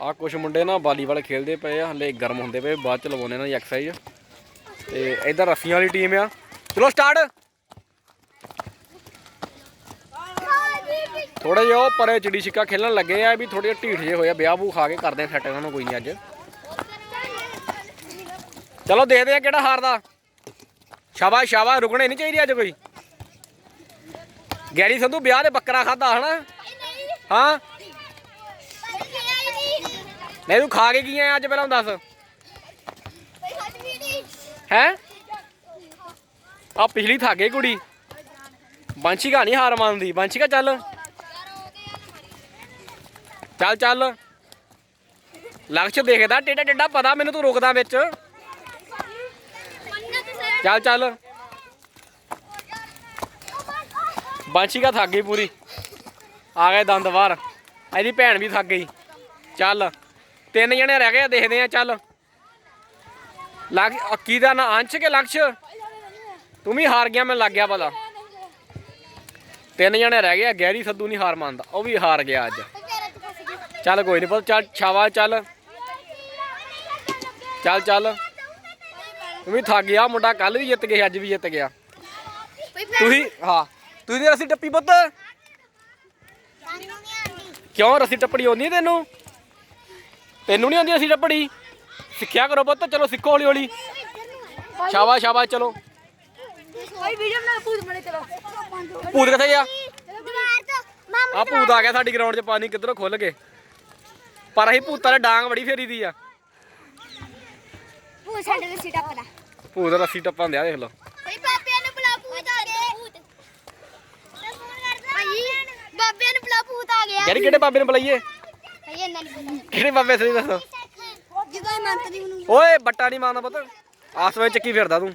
ਆ ਕੁਝ ਮੁੰਡੇ ਨਾ ਵਾਲੀਬਾਲ ਖੇਲਦੇ ਪਏ ਆ ਹਲੇ ਗਰਮ ਹੁੰਦੇ ਪਏ ਬਾਅਦ ਚ ਲਵਾਉਣੇ ਇਹਨਾਂ ਦੀ ਐਕਸਰਸਾਈਜ਼ ਤੇ ਇਧਰ ਰੱਸੀਆਂ ਵਾਲੀ ਟੀਮ ਆ। ਚਲੋ ਸਟਾਰਟ ਥੋੜੇ ਜਿਹਾ ਪਰੇ ਚਿੜੀ ਛਿੱਕਾ ਖੇਲਣ ਲੱਗੇ ਆ ਵੀ ਥੋੜੇ ਢੀਠ ਜੇ ਹੋਏ ਆ ਵਿਆਹ ਬੂ ਖਾ ਕੇ ਕਰਦੇ ਸੈੱਟ ਇਹਨਾਂ ਨੂੰ ਕੋਈ ਨਹੀਂ ਅੱਜ। ਚਲੋ ਦੇਖਦੇ ਆ ਕਿਹੜਾ ਹਾਰਦਾ। ਸ਼ਾਬਾਸ਼ ਸ਼ਾਬਾਸ਼ ਰੁਕਣੇ ਨਹੀਂ ਚਾਹੀਦੇ ਅੱਜ ਕੋਈ। ਗੈਰੀ ਸੰਧੂ ਵਿਆਹ ਦੇ ਬੱਕਰਾ ਖਾਦਾ ਹਨਾ? ਹਾਂ? ਨਹੀਂ ਤੂੰ ਖਾ ਕੇ ਕੀ ਆਇਆ ਅੱਜ ਪਹਿਲਾਂ ਦੱਸ। ਹੈ? ਆ ਪਿਛਲੀ ਥਾਗੇ ਕੁੜੀ। ਬਾਂਸ਼ੀਕਾ ਨਹੀਂ ਹਾਰ ਮੰਨਦੀ। ਬਾਂਸ਼ੀਕਾ ਚੱਲ। ਚੱਲ ਚੱਲ। ਲਕਸ਼ ਦੇਖਦਾ ਟੇਡਾ ਟੇਡਾ ਪਤਾ ਮੈਨੂੰ ਤੂੰ ਰੁਕਦਾ ਵਿੱਚ। ਚੱਲ ਚੱਲ। ਬਾਂਸ਼ੀਕਾ ਥੱਕ ਗਈ ਪੂਰੀ। ਆ ਗਏ ਦੰਦ ਬਾਹਰ। ਇਹਦੀ ਭੈਣ ਵੀ ਥੱਕ ਗਈ। ਚੱਲ। ਤਿੰਨ ਜਣੇ ਰਹਿ ਗਏ ਆ, ਦੇਖਦੇ ਆ ਚੱਲ। ਲੱਗ ਕੀ ਦਾ ਨਾ ਅੰਸ਼ ਕੇ ਲਕਸ਼? ਤੂੰ ਵੀ ਹਾਰ ਗਿਆ ਮੈਨੂੰ ਲੱਗ ਗਿਆ ਪਤਾ। ਤਿੰਨ ਜਣੇ ਰਹਿ ਗਏ ਆ ਗੈਰੀ ਸੱਦੂ ਨਹੀਂ ਹਾਰ ਮੰਨਦਾ ਉਹ ਵੀ ਹਾਰ ਗਿਆ ਅੱਜ। ਚੱਲ ਕੋਈ ਨਹੀਂ ਪਤਾ ਚੱਲ ਛਾਵਾ ਚੱਲ। ਚੱਲ ਚੱਲ। ਤੂੰ ਵੀ ਥੱਕ ਗਿਆ ਮੁੰਡਾ ਕੱਲ ਵੀ ਜਿੱਤ ਗਿਆ ਅੱਜ ਵੀ ਜਿੱਤ ਗਿਆ। ਤੁਸੀਂ ਹਾਂ ਤੁਸੀਂ ਤੇ ਰਸੀ ਟੱਪੀ ਪੁੱਤ? ਕਿਉਂ ਰਸੀ ਟੱਪੜੀ ਆਉਂਦੀ ਹੈ ਤੈਨੂੰ? ਤੈਨੂੰ ਨਹੀਂ ਆਉਂਦੀ ਰਸੀ ਟੱਪੜੀ ਸਿੱਖਿਆ ਕਰੋ ਪੁੱਤ ਚਲੋ ਸਿੱਖੋ ਹੌਲੀ ਹੌਲੀ। ਸ਼ਾਬਾਸ਼ ਸ਼ਾਬਾਸ਼ ਚਲੋ। ਭਾਈ ਵੀਡੀਓ ਬਣਾ ਪੂਜ ਬਣੇ ਚਲੋ। ਭੂਤ ਕਿੱਥੇ ਗਿਆ? ਦੀਵਾਰ ਤੋਂ ਮਾਮੂ ਆ ਭੂਤ ਆ ਗਿਆ ਸਾਡੀ ਗਰਾਊਂਡ 'ਚ ਪਾਣੀ ਕਿੱਧਰੋਂ ਖੁੱਲ ਕੇ ਪਰ ਅਸੀਂ ਭੂਤਾਂ ਦੇ ਡਾਂਗ ਬੜੀ ਫੇਰੀ ਦੀ ਆ। ਪੂਜ ਸਾਡੇ ਦੇ ਸੀਟਾ ਪਤਾ ਭੂਤ ਰੱਸੀ ਟੱਪਾਂ ਦਿਆ ਦੇਖ ਲਓ। ਭਾਈ ਬਾਬਿਆਂ ਨੂੰ ਬੁਲਾ ਭੂਤ ਆ ਗਿਆ। ਭਾਈ ਬਾਬਿਆਂ ਨੂੰ ਬੁਲਾ ਭੂਤ ਆ ਗਿਆ। ਯਾਰ ਕਿਹੜੇ ਬਾਬੇ ਨੂੰ ਬੁਲਾਈਏ? ਨਹੀਂ ਕਿਹੜੇ ਬਾਬੇ ਸਹੀ ਦੱਸੋ? ਜਦੋਂ ਇਹ ਮੰਤਰੀ ਨੂੰ ਓਏ ਬੱਟਾ ਨਹੀਂ ਮਾਰਨਾ ਪੁੱਤ। ਆਸ ਵਿੱਚ ਚੱਕੀ ਫਿਰਦਾ ਤੂੰ।